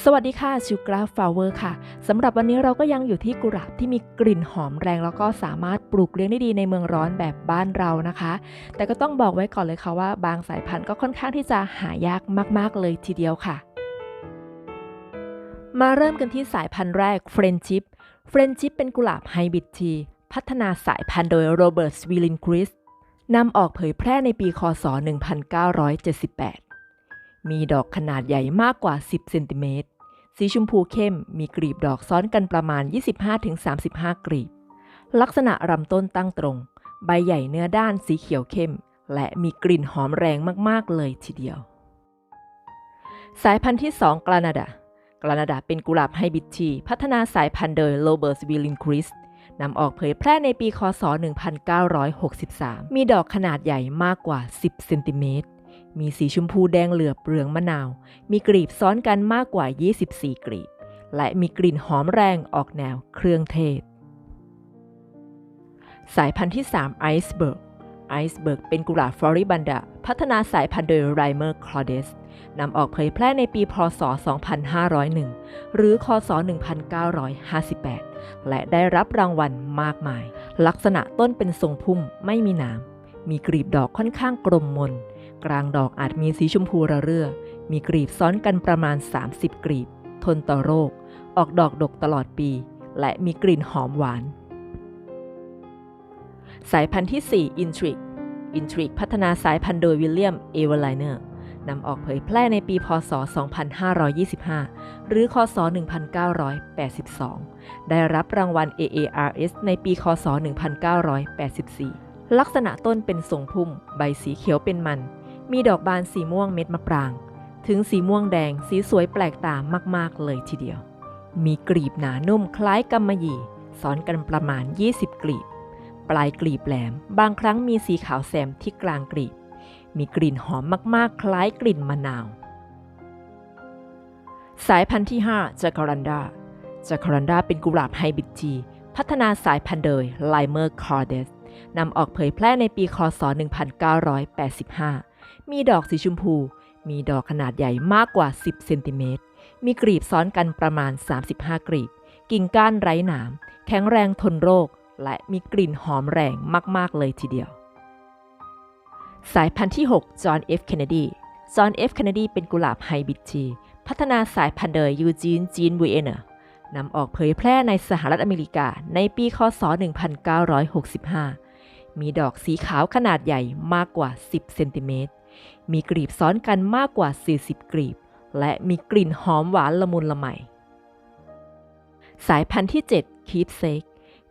สวัสดีค่ะชูกราฟลาเวอร์ค่ะสำหรับวันนี้เราก็ยังอยู่ที่กุหลาบที่มีกลิ่นหอมแรง แล้วก็สามารถปลูกเลี้ยงได้ดีในเมืองร้อนแบบบ้านเรานะคะ แต่ก็ต้องบอกไว้ก่อนเลยค่ะว่า บางสายพันธุ์ก็ค่อนข้างที่จะหายากมาก ๆ เลยทีเดียวค่ะ มาเริ่มกันที่สายพันธุ์แรกเฟรนชิปเฟรนชิปเป็นกุหลาบไฮบริดทีพัฒนาสายพันธุ์โดยโรเบิร์ตสวิลินคริสนำออกเผยแพร่ในปีคศ 1978 มีดอกขนาดใหญ่มากกว่า 10เซนติเมตร สีชมพูเข้มมีกลีบดอกซ้อนกันประมาณ 25-35 กลีบ ลักษณะลำต้นตั้งตรง ใบใหญ่เนื้อด้านสีเขียวเข้ม และมีกลิ่นหอมแรงมากๆเลยทีเดียว สายพันธุ์ที่ 2กรานาดากรานาดาเป็นกุหลาบไฮบริดทีพัฒนาสายพันธุ์โดยโรเบิร์ตวิลลินคริสนำออกเผยแพร่ในปี คศ 1963 มีดอกขนาดใหญ่มากกว่า 10 เซนติเมตร มีสีชมพูแดงเหลือบเรืองมะนาว มีกลีบซ้อนกันมากกว่า 24 กลีบ และมีกลิ่นหอมแรงออกแนวเครื่องเทศ สายพันธุ์ที่ 3 ไอซ์เบิร์ก ไอซ์เบิร์กเป็นกุหลาบฟลอริบันดา พัฒนาสายพันธุ์โดยไรเมอร์คลอเดสนำออกเผยแพร่ในปีพศ 2501 หรือคศ 1958 และได้รับรางวัลมากมาย ลักษณะต้นเป็นทรงพุ่มไม่มีหนามมีกลีบดอกค่อนข้างกลมมน กลางดอกอาจมีสีชมพูระเรื่อ มีกลีบซ้อนกันประมาณ 30 กลีบ ทนต่อโรค ออกดอกดกตลอดปี และมีกลิ่นหอมหวาน สายพันธุ์ที่4 Intrigue Intrigue พัฒนาสายพันธุ์โดยวิลเลียม เอเวอร์ไลเนอร์นำออกเผยแพร่ในปีพศ 2525 หรือคศ 1982 ได้รับรางวัล AARS ในปี คศ 1984 ลักษณะต้นเป็นทรงพุ่ม ใบสีเขียวเป็นมัน มีดอกบานสีม่วงเม็ดมะปราง ถึงสีม่วงแดงสีสวยแปลกตามากๆเลยทีเดียว มีกลีบหนานุ่มคล้ายกำมะหยี่ซ้อนกันประมาณ 20 กลีบ ปลายกลีบแหลม บางครั้งมีสีขาวแซมที่กลางกลีบ มีกลิ่นหอมมากๆ คล้ายกลิ่นมะนาว สายพันธุ์ที่5จากรันดาจากรันดาเป็นกุหลาบไฮบริดทีพัฒนาสายพันธุ์โดยไลเมอร์คอร์เดสนำออกเผยแพร่ในปีคศ 1985 มีดอกสีชมพู มีดอกขนาดใหญ่มากกว่า 10 เซนติเมตร มีกลีบซ้อนกันประมาณ 35 กลีบ กิ่งก้านไร้หนาม แข็งแรงทนโรค และมีกลิ่นหอมแรงมาก ๆ เลยทีเดียว สายพันธุ์ที่ 6 จอห์นเอฟเคนเนดี จอห์นเอฟเคนเนดีเป็นกุหลาบไฮบริดทีพัฒนาสายพันธุ์โดยยูจีนจีนบุเอเนอร์นำออกเผยแพร่ในสหรัฐอเมริกาในปีคศ 1965 มีดอกสีขาวขนาดใหญ่มากกว่า 10 เซนติเมตร มีกลีบซ้อนกันมากกว่า 40 กลีบ และมีกลิ่นหอมหวานละมุนละไม สายพันธุ์ที่ 7 คีปเซก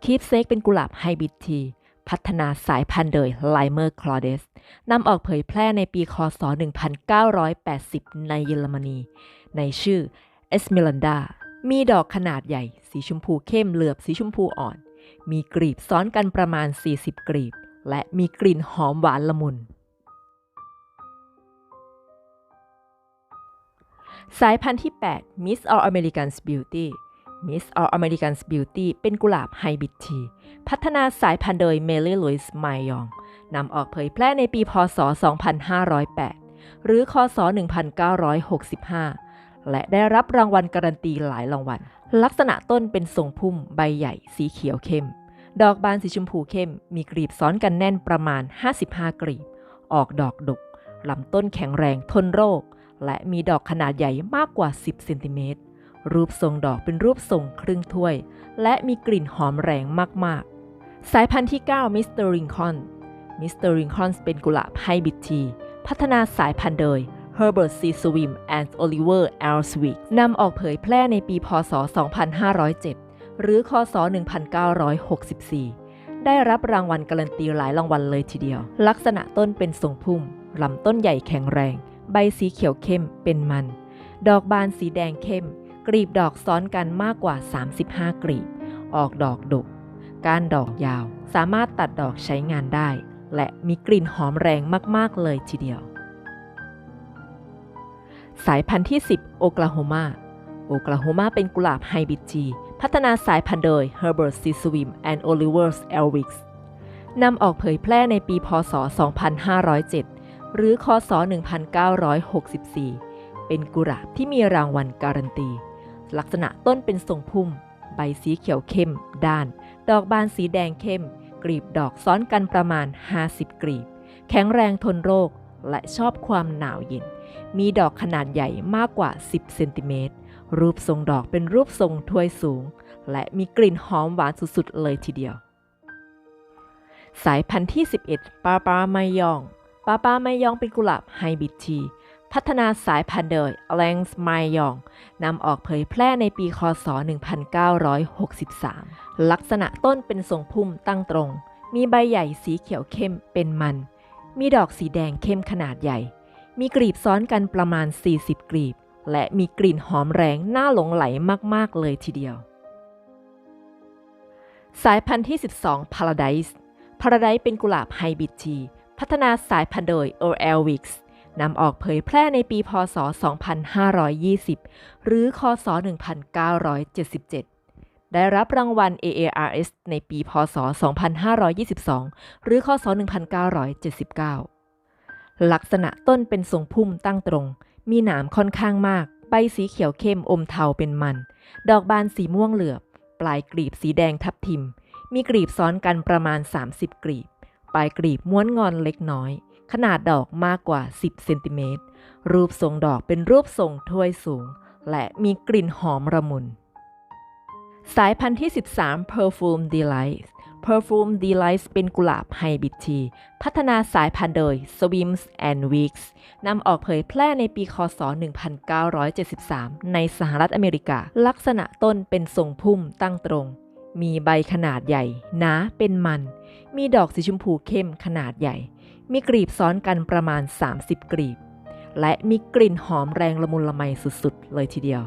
คีปเซกเป็นกุหลาบไฮบริดที พัฒนาสายพันธุ์โดยไลเมอร์คลอเดสนำออกเผยแพร่ในปีคศ 1980 ในเยอรมนี ในชื่อเอสเมลันดา มีดอกขนาดใหญ่ สีชมพูเข้มเหลือบสีชมพูอ่อน มีกลีบซ้อนกันประมาณ 40 กลีบ และมีกลิ่นหอมหวานละมุน สายพันธุ์ที่ 8 Miss All American's Beauty Miss All American's Beauty เป็นกุหลาบไฮบริดที พัฒนาสายพันธุ์โดยเมลี่ลุยส์ไมยองนำออกเผยแพร่ในปีพศ 2508 หรือคศ 1965 และได้รับรางวัลการันตีหลายรางวัล ลักษณะต้นเป็นทรงพุ่มใบใหญ่สีเขียวเข้ม ดอกบานสีชมพูเข้ม มีกลีบซ้อนกันแน่นประมาณ 55 กลีบ ออกดอกดกลำต้นแข็งแรงทนโรค และมีดอกขนาดใหญ่มากกว่า 10 เซนติเมตร รูปทรงดอกเป็นรูปทรงครึ่งถ้วย และมีกลิ่นหอมแรงมาก ๆ สายพันธุ์ที่ 9 มิสเตอร์ริงคอน มิสเตอร์ริงคอนเป็นกุหลาบไฮบริดที พัฒนาสายพันธุ์โดย Herbert C. Swim and Oliver L. Swick นำออกเผยแพร่ในปี พศ 2507 หรือ คศ 1964 ได้รับรางวัลการันตีหลายรางวัลเลยทีเดียว ลักษณะต้นเป็นทรงพุ่ม ลำต้นใหญ่แข็งแรง ใบสีเขียวเข้มเป็นมัน ดอกบานสีแดงเข้ม กลีบดอกซ้อนกันมากกว่า 35 กลีบ ออกดอกดกก้านดอกยาว สามารถตัดดอกใช้งานได้ และมีกลิ่นหอมแรงมาก ๆ เลยทีเดียว สายพันธุ์ที่ 10 โอกลาโฮมาโอกลาโฮมาเป็นกุหลาบไฮบริดทีพัฒนาสายพันธุ์โดย Herbert C. Swim and Oliver Elwicks นำออกเผยแพร่ในปี พศ 2507 หรือคศ 1964 เป็นกุหลาบที่มีรางวัลการันตี ลักษณะต้นเป็นทรงพุ่ม ใบสีเขียวเข้ม ด้าน ดอกบานสีแดงเข้ม กลีบดอกซ้อนกันประมาณ 50 กลีบ แข็งแรงทนโรคและชอบความหนาวเย็น มีดอกขนาดใหญ่มากกว่า 10 เซนติเมตร รูปทรงดอกเป็นรูปทรงถ้วยสูง และมีกลิ่นหอมหวานสุดๆเลยทีเดียว สายพันธุ์ที่ 11 ปาปาไมยอง ป้าป้าไมยองเป็นกุหลาบไฮบริดที พัฒนาสายพันธุ์โดยแลงส์ไมยองนำออกเผยแพร่ในปีคศ 1963 ลักษณะต้นเป็นทรงพุ่มตั้งตรง มีใบใหญ่สีเขียวเข้มเป็นมัน มีดอกสีแดงเข้มขนาดใหญ่ มีกลีบซ้อนกันประมาณ 40 กลีบ และมีกลิ่นหอมแรงน่าหลงไหลมาก ๆ เลยทีเดียว สายพันธุ์ที่ 12 Paradise Paradise เป็นกุหลาบไฮบริดที พัฒนาสายพันธุ์โดย o l w i x นำออกเผยแพร่ในปีพศ 2520 หรือ คศ 1977 ได้รับรางวัล AARS ในปี พศ 2522 หรือ คศ 1979 ลักษณะต้นเป็นทรงพุ่มตั้งตรง มีหนามค่อนข้างมาก ใบสีเขียวเข้มอมเทาเป็นมัน ดอกบานสีม่วงเหลือบ ปลายกลีบสีแดงทับทิม มีกลีบซ้อนกันประมาณ 30 กลีบ ปลายกลีบม้วนงอนเล็กน้อย ขนาดดอกมากกว่า 10 เซนติเมตร รูปทรงดอกเป็นรูปทรงถ้วยสูง และมีกลิ่นหอมระมุน สายพันธุ์ที่ 13 Perfume Delight Perfume Delight เป็นกุหลาบไฮบริดที พัฒนาสายพันธุ์โดย Swims and Weeks นำออกเผยแพร่ในปีคศ 1973 ในสหรัฐอเมริกา ลักษณะต้นเป็นทรงพุ่มตั้งตรง มีใบขนาดใหญ่ หนาเป็นมัน มีดอกสีชมพูเข้มขนาดใหญ่ มีกลีบซ้อนกันประมาณ 30 กลีบ และมีกลิ่นหอมแรงละมุนละไมสุดๆ เลยทีเดียว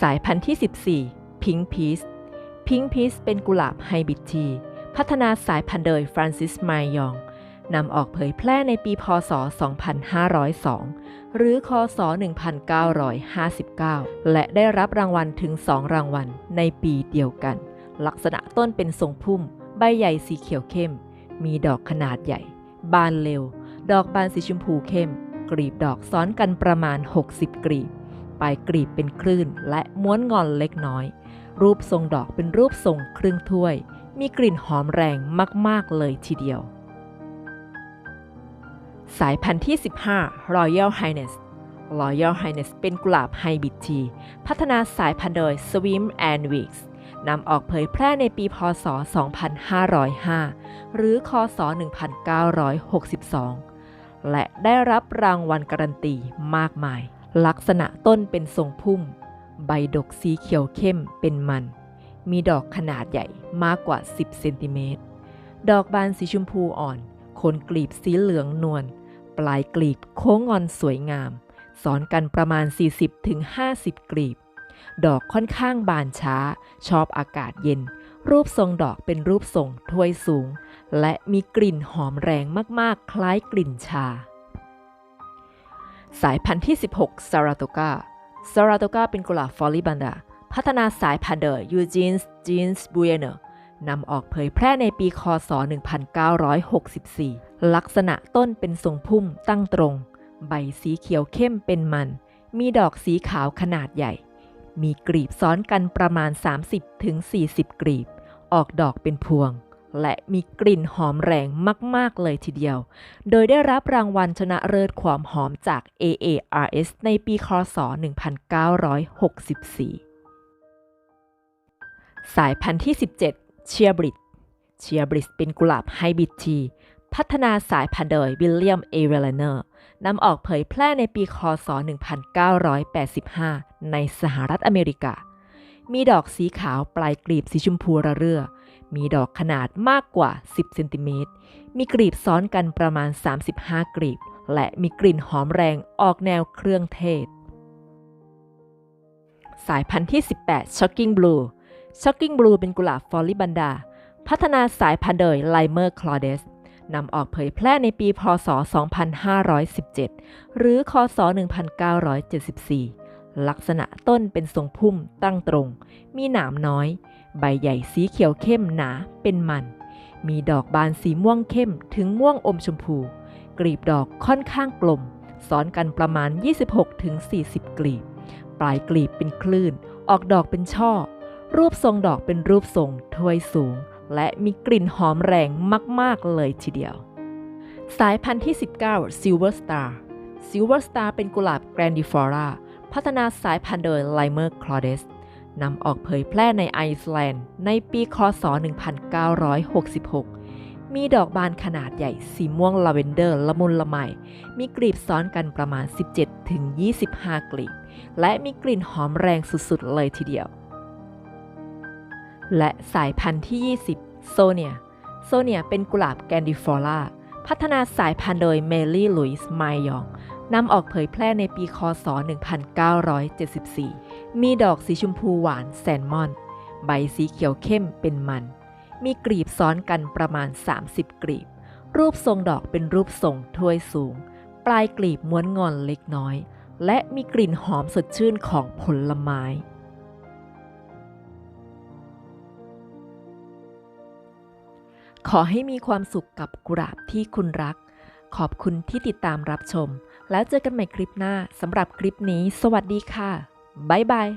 สายพันธุ์ที่ 14 Pink Peace Pink Peace เป็นกุหลาบไฮบริดทีพัฒนาสายพันธุ์โดยฟรานซิสไมยองนำออกเผยแพร่ในปีพศ 2502 หรือ คศ 1959 และได้รับรางวัลถึง 2 รางวัลในปีเดียวกัน ลักษณะต้นเป็นทรงพุ่ม ใบใหญ่สีเขียวเข้ม มีดอกขนาดใหญ่ บานเร็ว ดอกบานสีชมพูเข้ม กลีบดอกซ้อนกันประมาณ 60 กลีบ ปลายกลีบเป็นคลื่นและม้วนงอนเล็กน้อย รูปทรงดอกเป็นรูปทรงครึ่งถ้วย มีกลิ่นหอมแรงมาก ๆ เลยทีเดียว สายพันธุ์ที่ 15 Royal Highness Royal Highness เป็นกุหลาบไฮบริดที พัฒนาสายพันธุ์โดย Swim and Weeks นำออกเผยแพร่ในปีพศ 2505 หรือคศ 1962 และได้รับรางวัลการันตีมากมาย ลักษณะต้นเป็นทรงพุ่ม ใบดกสีเขียวเข้มเป็นมัน มีดอกขนาดใหญ่มากกว่า 10 เซนติเมตร ดอกบานสีชมพูอ่อนขนกลีบสีเหลืองนวล ปลายกลีบโค้งงอนสวยงาม สอนกันประมาณ 40-50 กลีบ ดอกค่อนข้างบานช้า ชอบอากาศเย็น รูปทรงดอกเป็นรูปทรงถ้วยสูง และมีกลิ่นหอมแรงมากๆ คล้ายกลิ่นชา สายพันธุ์ที่ 16 ซาราโตกาซาราโตกาเป็นกุหลาบฟอลิบันดา พัฒนาสายพันธุ์โดยยูจินส์จีนส์บูเอเนอร์นำออกเผยแพร่ในปีคศ 1964 ลักษณะต้นเป็นทรงพุ่มตั้งตรง ใบสีเขียวเข้มเป็นมัน มีดอกสีขาวขนาดใหญ่ มีกลีบซ้อนกันประมาณ 30-40 กลีบ ออกดอกเป็นพวง และมีกลิ่นหอมแรงมาก ๆ เลยทีเดียว โดยได้รับรางวัลชนะเลิศความหอมจาก AARS ในปีคศ 1964 สายพันธุ์ที่ 17 เชียบริดเชียบริดเป็นกุหลาบไฮบริดที พัฒนาสายพันธุ์โดยวิลเลียม เอเวลเนอร์ นำออกเผยแพร่ในปีคศ 1985 ในสหรัฐอเมริกา มีดอกสีขาวปลายกลีบสีชมพูระเรื่อ มีดอกขนาดมากกว่า 10 เซนติเมตร มีกลีบซ้อนกันประมาณ 35 กลีบ และมีกลิ่นหอมแรงออกแนวเครื่องเทศ สายพันธุ์ที่ 18 Shocking Blue Shocking Blue เป็นกุหลาบฟอลลิบันดา พัฒนาสายพันธุ์โดยไลเมอร์คลอเดส นำออกเผยแพร่ในปีพศ 2517 หรือ คศ 1974 ลักษณะต้นเป็นทรงพุ่มตั้งตรง มีหนามน้อย ใบใหญ่สีเขียวเข้มหนา เป็นมัน มีดอกบานสีม่วงเข้มถึงม่วงอมชมพู กลีบดอกค่อนข้างกลม ซ้อนกันประมาณ 26-40 กลีบ ปลายกลีบเป็นคลื่น ออกดอกเป็นช่อ รูปทรงดอกเป็นรูปทรงถ้วยสูง และมีกลิ่นหอมแรงมาก ๆ เลยทีเดียว สายพันธุ์ที่ 19 Silver Star Silver Star เป็นกุหลาบ Grandiflora พัฒนาสายพันธุ์โดย Limer Claudes นำออกเผยแพร่ในไอซ์แลนด์ ในปีคศ 1966 มีดอกบานขนาดใหญ่สีม่วงลาเวนเดอร์ละมุนละไม มีกลีบซ้อนกันประมาณ 17-25 กลีบ และมีกลิ่นหอมแรงสุด ๆ เลยทีเดียว และสายพันธุ์ที่ 20 โซเนีย โซเนียเป็นกุหลาบแกนดิฟอร่า พัฒนาสายพันธุ์โดยเมลี่ลุยส์ไมยองนำออกเผยแพร่ในปีคศ 1974 มีดอกสีชมพูหวานแซนมอน ใบสีเขียวเข้มเป็นมัน มีกลีบซ้อนกันประมาณ 30 กลีบ รูปทรงดอกเป็นรูปทรงถ้วยสูง ปลายกลีบม้วนงอนเล็กน้อย และมีกลิ่นหอมสดชื่นของผลไม้ ขอให้มีความสุขกับกุหลาบที่คุณรัก ขอบคุณที่ติดตามรับชม แล้วเจอกันใหม่คลิปหน้าสำหรับคลิปนี้ สวัสดีค่ะ บ๊ายบาย